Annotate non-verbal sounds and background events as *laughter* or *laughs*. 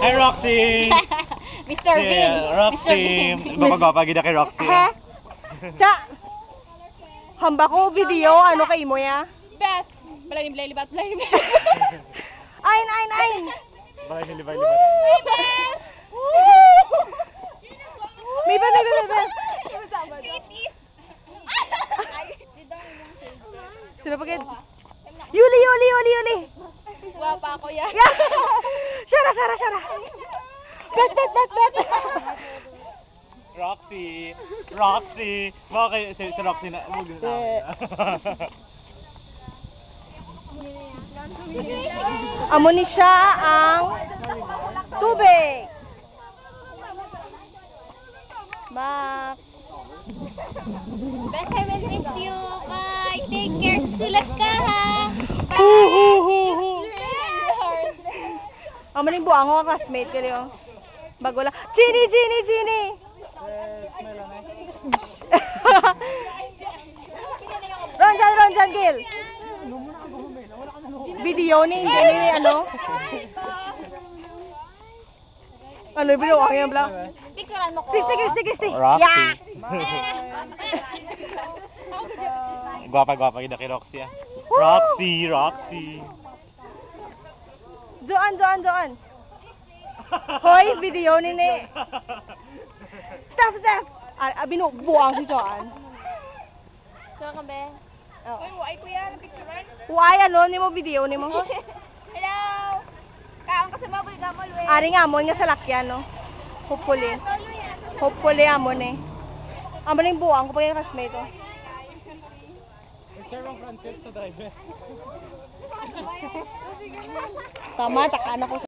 Hi, Roxy! *laughs* Mr. Bean. Yeah, Roxy. Gumagwapa gina kay Roxy. Ha? Sa hamba ko video ano kay mo ya? Best. Balay ni Blay libat, Blay ni *laughs* Ayn ayn ayn. Bakit nilibay-libay? Best! May ba may ba may ba? Sino pa gid? Yuli yuli yuli yuli. Guwapa ako yan. Shara shara shara. Bet bet bet bet. Roxy! Roxy! Bakit si, si Roxy na... Huwag na. *laughs* Amo ni siya ang tubig. Bak. Best I will miss you. Bye. Take care. Sulat ka ha. Amo ni buang ko classmate ko liyo. Bago lang. Chini chini chini. *laughs* Ronjan Ronjan Gil. Video ni hindi ni ano. Ano video ang yan bla? Picturean mo ko. Sige sige sige sige. Roxy. Yeah. *laughs* Gwapa-gwapa gina kay Roxy ah. Roxy! Roxy! Doon doon doon. Hoy, video ni ni. Stop stop. Ah, binubuang si Joan. Saan ka be? Oh. Uy, mo ay kuya, picturean. Why ano ni mo video ni mo? *laughs* Hello. Kaon ka sa maboy gamol we. Ari nga mo nga sa lakyan no. Hopefully. Hopefully amo ni. Amo ning buang ko pa yung classmate oh. Sir Francis sa driver. Tama, taka na ko